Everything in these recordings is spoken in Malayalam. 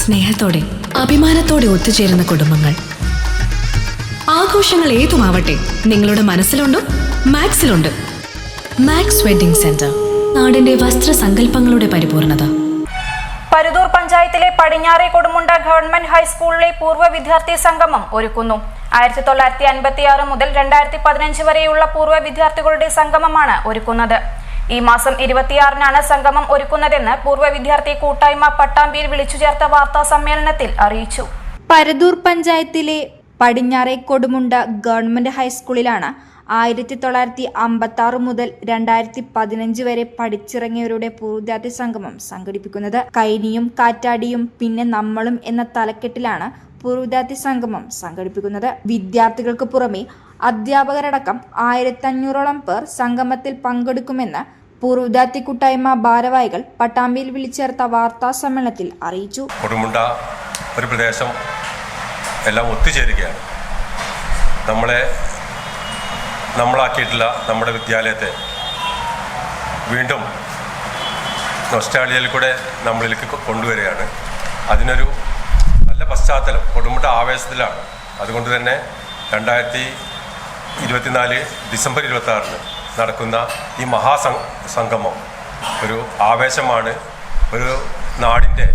സ്നേഹത്തോടെ അഭിമാനത്തോടെ ഒത്തുചേരുന്ന കുടുംബങ്ങൾ. ആഘോഷങ്ങൾ ഏതുമാവട്ടെ നിങ്ങളുടെ മനസ്സിലുണ്ടോ മാക്സിലുണ്ട്. മാക്സ് വെഡിംഗ് സെന്റർ നാടിന്റെ വസ്ത്ര വസ്ത്രസങ്കല്പങ്ങളുടെ പരിപൂർണത. പരുതൂർ പഞ്ചായത്തിലെ പടിഞ്ഞാറെ കൊടുമുണ്ട ഗവൺമെന്റ് ഹൈസ്കൂളിലെ പൂർവ വിദ്യാർത്ഥി സംഗമം ഒരുക്കുന്നു. ആയിരത്തി തൊള്ളായിരത്തി അൻപത്തി ആറ് മുതൽ രണ്ടായിരത്തി പതിനഞ്ച് വരെയുള്ള പൂർവ വിദ്യാർത്ഥികളുടെ സംഗമമാണ് ഒരുക്കുന്നത്. ഈ മാസം ഇരുപത്തിയാറിനാണ് സംഗമം ഒരുക്കുന്നതെന്ന് പൂർവ വിദ്യാർത്ഥി കൂട്ടായ്മ പട്ടാമ്പിയിൽ വിളിച്ചു ചേർത്ത വാർത്താ സമ്മേളനത്തിൽ അറിയിച്ചു. പരദൂർ പഞ്ചായത്തിലെ പടിഞ്ഞാറെ കൊടുമുണ്ട ഗവൺമെന്റ് ഹൈസ്കൂളിലാണ് ആയിരത്തി തൊള്ളായിരത്തി അമ്പത്തി ആറ് മുതൽ രണ്ടായിരത്തി പതിനഞ്ച് വരെ പഠിച്ചിറങ്ങിയവരുടെ പൂർവിദ്യാർത്ഥി സംഗമം സംഘടിപ്പിക്കുന്നത്. കൈനിയും കാറ്റാടിയും പിന്നെ നമ്മളും എന്ന തലക്കെട്ടിലാണ് പൂർവിദ്യാർത്ഥി സംഗമം സംഘടിപ്പിക്കുന്നത്. വിദ്യാർത്ഥികൾക്ക് പുറമെ അധ്യാപകരടക്കം ആയിരത്തി അഞ്ഞൂറോളം പേർ സംഗമത്തിൽ പങ്കെടുക്കുമെന്ന് പൂർവവിദ്യാർത്ഥി കൂട്ടായ്മ ഭാരവാഹികൾ പട്ടാമ്പിയിൽ വിളിച്ചേർത്ത വാർത്താ സമ്മേളനത്തിൽ അറിയിച്ചു. കൊടുമുണ്ട ഒരു പ്രദേശം എല്ലാം ഒത്തുചേരുകയാണ്. നമ്മളെ നമ്മളാക്കിയിട്ടുള്ള നമ്മുടെ വിദ്യാലയത്തെ വീണ്ടും നൊസ്റ്റാളിയയിൽ കൂടെ നമ്മളിലേക്ക് കൊണ്ടുവരികയാണ്. അതിനൊരു നല്ല പശ്ചാത്തലം. കൊടുമുട്ട ആവേശത്തിലാണ്. അതുകൊണ്ട് തന്നെ രണ്ടായിരത്തി ഇരുപത്തിനാല് ഡിസംബർ ഇരുപത്തി ആറിന് നടക്കുന്ന ഈ മഹാസം സംഗമം. ഒരു ആവേശമാണ് ഒരു നാടിന്റെ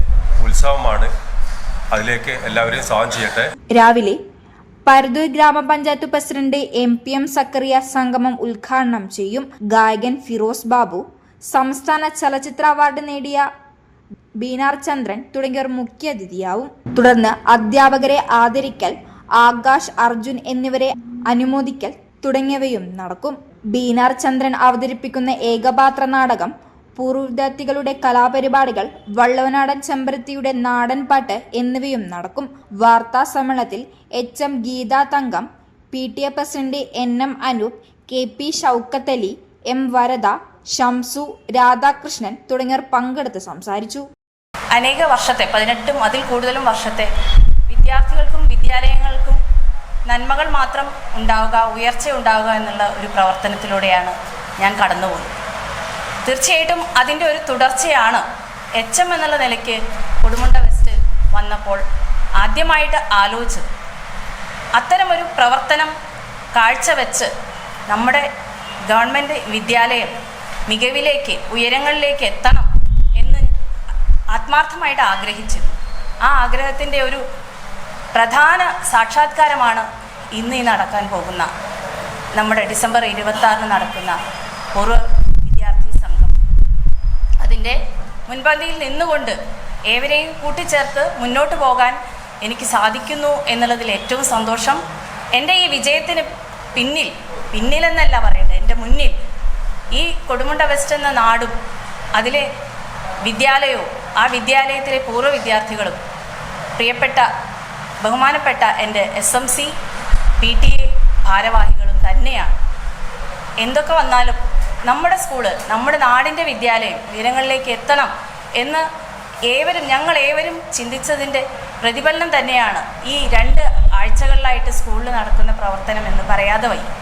ഉത്സവമാണ്. അതിലേക്ക് എല്ലാവരെയും സ്വാഗതം ചെയ്യട്ടെ. രാവിലെ പരതൂർ ഗ്രാമപഞ്ചായത്ത് president M P M Zacharia സംഗമം ഉദ്ഘാടനം ചെയ്യും ഗായകൻ ഫിറോസ് ബാബു. സംസ്ഥാന ചലച്ചിത്ര അവാർഡ് നേടിയ ബീനാർ ചന്ദ്രൻ തുടങ്ങിയവർ മുഖ്യാതിഥിയാവും തുടർന്ന് അധ്യാപകരെ ആദരിക്കൽ ആകാശ് അർജുൻ എന്നിവരെ അനുമോദിക്കൽ തുടങ്ങിയവയും നടക്കും. ബീനാർ ചന്ദ്രൻ അവതരിപ്പിക്കുന്ന ഏകപാത്ര നാടകം പൂർവ വിദ്യാർത്ഥികളുടെ കലാപരിപാടികൾ വള്ളവനാടൻ ചെമ്പരത്തിയുടെ നാടൻ പാട്ട് എന്നിവയും നടക്കും. വാർത്താ സമ്മേളനത്തിൽ H M Geetha Thankam P T A president N M Anoop K P Shoukathali M Varada Shamsu Radhakrishnan തുടങ്ങിയവർ പങ്കെടുത്ത് സംസാരിച്ചു. അനേക വർഷത്തെ പതിനെട്ടും അതിൽ കൂടുതലും വർഷത്തെ വിദ്യാർത്ഥികൾക്കും വിദ്യാലയങ്ങൾക്കും നന്മകൾ മാത്രം ഉണ്ടാവുക ഉയർച്ച ഉണ്ടാവുക എന്നുള്ള ഒരു പ്രവർത്തനത്തിലൂടെയാണ് ഞാൻ കടന്നുപോയത്. തീർച്ചയായിട്ടും അതിന്റെ ഒരു തുടർച്ചയാണ് എച്ച് എം എന്നുള്ള നിലയ്ക്ക് കൊടുമുണ്ട വെസ്റ്റ് വന്നപ്പോൾ ആദ്യമായിട്ട് ആലോചിച്ചത്. അത്തരമൊരു പ്രവർത്തനം കാഴ്ചവെച്ച് നമ്മുടെ ഗവൺമെന്റ് വിദ്യാലയം മികവിലേക്ക് ഉയരങ്ങളിലേക്ക് എത്തണം എന്ന് ആത്മാർത്ഥമായിട്ട് ആഗ്രഹിച്ചിരുന്നു. ആ ആഗ്രഹത്തിന്റെ ഒരു പ്രധാന സാക്ഷാത്കാരമാണ് ഇന്ന് ഈ നടക്കാൻ പോകുന്ന നമ്മുടെ ഡിസംബർ ഇരുപത്തി ആറിന് നടക്കുന്ന പൂർവ വിദ്യാർത്ഥി സംഘം. അതിന്റെ മുൻപന്തിയിൽ നിന്നുകൊണ്ട് ഏവരെയും കൂട്ടിച്ചേർത്ത് മുന്നോട്ട് പോകാൻ എനിക്ക് സാധിക്കുന്നു എന്നുള്ളതിൽ ഏറ്റവും സന്തോഷം. എന്റെ ഈ വിജയത്തിന് പിന്നിൽ പിന്നിലെന്നല്ല പറയേണ്ടത് എന്റെ മുന്നിൽ ഈ കൊടുമുണ്ട വെസ്റ്റ് എന്ന നാടും അതിലെ വിദ്യാലയവും ആ വിദ്യാലയത്തിലെ പൂർവ വിദ്യാർത്ഥികളും പ്രിയപ്പെട്ട ബഹുമാനപ്പെട്ട എന്റെ S M C P T A ഭാരവാഹികളും തന്നെയാണ്. എന്തൊക്കെ വന്നാലും നമ്മുടെ സ്കൂൾ നമ്മുടെ നാടിന്റെ വിദ്യാലയം ഉയരങ്ങളിലേക്ക് എത്തണം എന്ന് ഏവരും ഞങ്ങൾ ഏവരും ചിന്തിച്ചതിന്റെ പ്രതിഫലനം തന്നെയാണ് ഈ രണ്ട് ആഴ്ചകളിലായിട്ട് സ്കൂളിൽ നടക്കുന്ന പ്രവർത്തനം എന്ന് പറയാതെ വയ്യ.